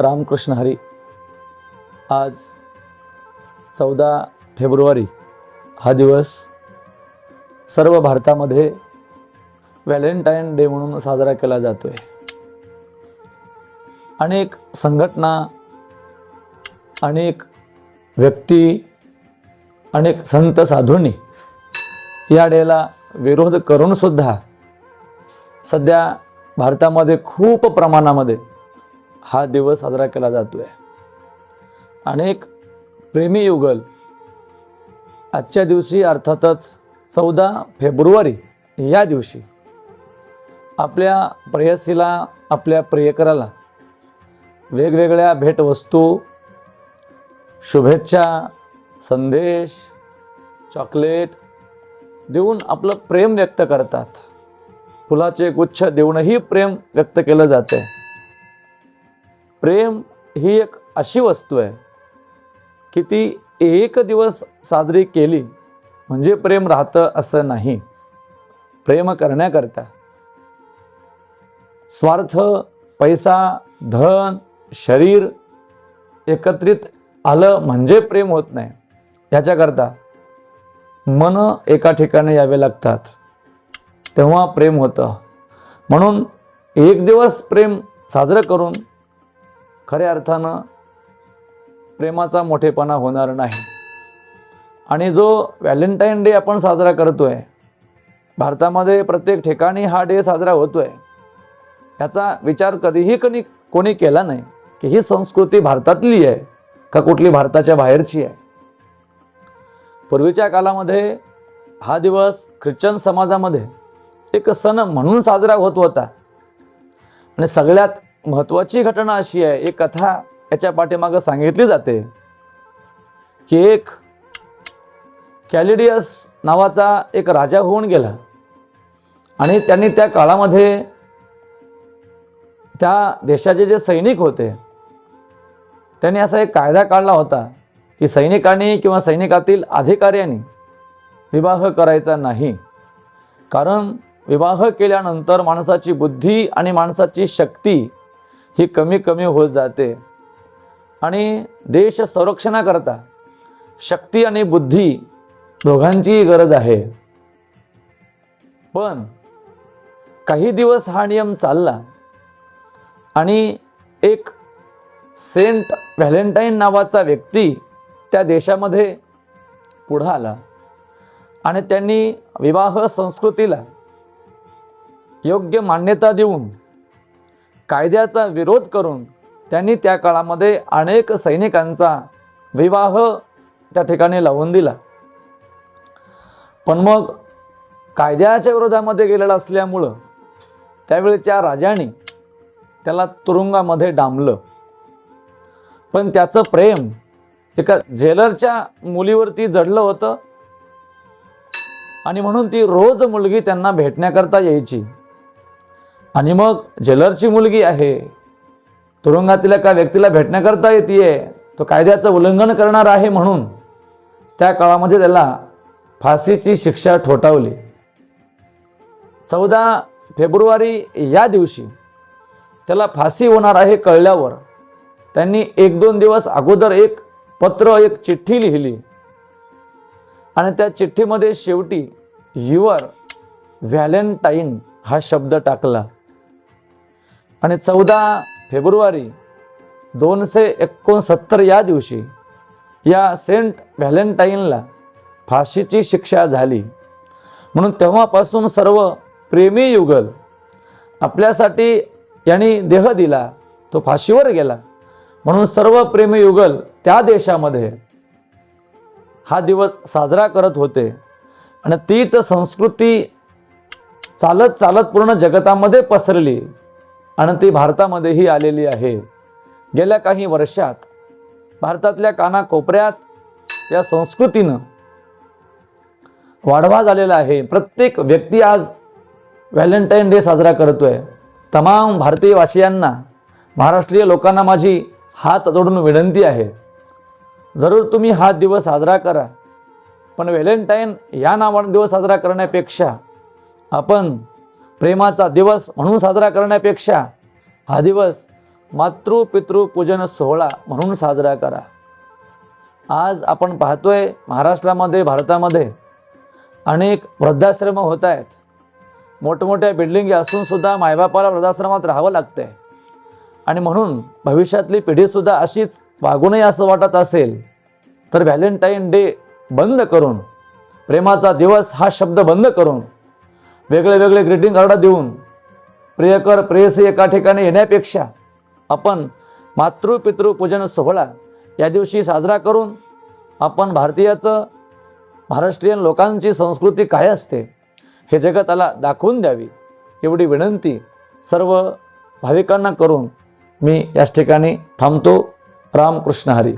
रामकृष्ण हरी. आज चौदा फेब्रुवारी हा दिवस सर्व भारतामध्ये व्हॅलेंटाईन डे म्हणून साजरा केला जातो आहे अनेक संघटना अनेक व्यक्ती अनेक संत साधूंनी या डेला विरोध करूनसुद्धा सध्या भारतामध्ये खूप प्रमाणामध्ये हा दिवस साजरा केला जातो आहे अनेक प्रेमी युगल आजच्या दिवशी अर्थातच चौदा फेब्रुवारी या दिवशी आपल्या प्रेयसीला आपल्या प्रियकराला वेगवेगळ्या भेटवस्तू शुभेच्छा संदेश चॉकलेट देऊन आपलं प्रेम व्यक्त करतात. फुलाचे गुच्छ देऊनही प्रेम व्यक्त केलं जाते प्रेम ही एक अशी वस्तू आहे की ती एक दिवस साजरी केली म्हणजे प्रेम राहतं असं नाही. प्रेम करण्याकरता स्वार्थ पैसा धन शरीर एकत्रित आलं म्हणजे प्रेम होत नाही. ह्याच्याकरता मन एका ठिकाणी यावे लागतात. तेव्हा प्रेम होतं. म्हणून एक दिवस प्रेम साजरं करून खऱ्या अर्थानं प्रेमाचा मोठेपणा होणार नाही. आणि जो व्हॅलेंटाईन डे आपण साजरा करतो आहे भारतामध्ये प्रत्येक ठिकाणी हा डे साजरा होतो आहे याचा विचार कधीही कधी कोणी केला नाही की ही संस्कृती भारतातली आहे का कुठली भारताच्या बाहेरची आहे. पूर्वीच्या कालामध्ये हा दिवस ख्रिश्चन समाजामध्ये एक सण म्हणून साजरा होत होता. आणि सगळ्यात महत्त्वाची घटना अशी आहे एक कथा याच्या पाठीमागं सांगितली जाते की एक कॅलिडियस नावाचा एक राजा होऊन गेला. आणि त्यांनी त्या काळामध्ये त्या देशाचे जे सैनिक होते त्यांनी असा एक कायदा काढला होता की सैनिकांनी किंवा सैनिकातील अधिकाऱ्यांनी विवाह करायचा नाही. कारण विवाह केल्यानंतर माणसाची बुद्धी आणि माणसाची शक्ती ही कमी कमी होत जाते. आणि देश संरक्षणाकरता शक्ती आणि बुद्धी दोघांचीही गरज आहे. पण काही दिवस हा नियम चालला आणि एक सेंट व्हॅलेंटाईन नावाचा व्यक्ती त्या देशामध्ये पुढं आला आणि त्यांनी विवाह संस्कृतीला योग्य मान्यता देऊन कायद्याचा विरोध करून त्यांनी त्या काळामध्ये अनेक सैनिकांचा विवाह त्या ठिकाणी लावून दिला. पण मग कायद्याच्या विरोधामध्ये गेलेला असल्यामुळं त्यावेळेच्या राजाने त्याला तुरुंगामध्ये डांबलं. पण त्याचं प्रेम एका झेलरच्या मुलीवरती जडलं होतं आणि म्हणून ती रोज मुलगी त्यांना भेटण्याकरता यायची. आणि मग जेलरची मुलगी आहे तुरुंगातील एका व्यक्तीला भेटण्याकरता येते तो कायद्याचं उल्लंघन करणार आहे म्हणून त्या काळामध्ये त्याला फाशीची शिक्षा ठोठावली. चौदा फेब्रुवारी या दिवशी त्याला फाशी होणार आहे कळल्यावर त्यांनी एक दोन दिवस अगोदर एक पत्र एक चिठ्ठी लिहिली. आणि त्या चिठ्ठीमध्ये शेवटी युअर व्हॅलेंटाईन हा शब्द टाकला. आणि चौदा फेब्रुवारी दोनशे एकोणसत्तर या दिवशी या सेंट व्हॅलेंटाईनला फाशीची शिक्षा झाली. म्हणून तेव्हापासून सर्व प्रेमी युगल आपल्यासाठी यांनी देह दिला तो फाशीवर गेला. म्हणून सर्व प्रेमी युगल त्या देशामध्ये हा दिवस साजरा करत होते. आणि तीच संस्कृती चालत चालत पूर्ण जगतामध्ये पसरली. आणि ती भारतामध्येही आलेली आहे. गेल्या काही वर्षात भारतातल्या कानाकोपऱ्यात या संस्कृतीनं वाढवा झालेला आहे. प्रत्येक व्यक्ती आज व्हॅलेंटाईन डे साजरा करतोय. तमाम भारतीय वासियांना महाराष्ट्रीय लोकांना माझी हात जोडून विनंती आहे. जरूर तुम्ही हा दिवस साजरा करा. पण व्हॅलेंटाईन या नावाने दिवस साजरा करण्यापेक्षा आपण प्रेमाचा दिवस म्हणून साजरा करण्यापेक्षा हा दिवस मातृ पितृ पूजन सोहळा म्हणून साजरा करा. आज आपण पाहतोय महाराष्ट्रामध्ये भारतामध्ये अनेक वृद्धाश्रम होत आहेत. मोठमोठ्या बिल्डिंगी असूनसुद्धा मायबापाला वृद्धाश्रमात राहावं लागतंय. आणि म्हणून भविष्यातली पिढीसुद्धा अशीच वागू नये असं वाटत असेल तर व्हॅलेंटाईन डे बंद करून प्रेमाचा दिवस हा शब्द बंद करून वेगळे वेगळे ग्रीटिंग कार्ड देऊन प्रियकर प्रेयसी एका ठिकाणी येण्यापेक्षा आपण मातृ पितृ पूजन सोहळा या दिवशी साजरा करून आपण भारतीयाचं महाराष्ट्रीयन लोकांची संस्कृती काय असते हे जगताला दाखवून द्यावी एवढी विनंती सर्व भाविकांना करून मी याच ठिकाणी थांबतो. रामकृष्ण हरी.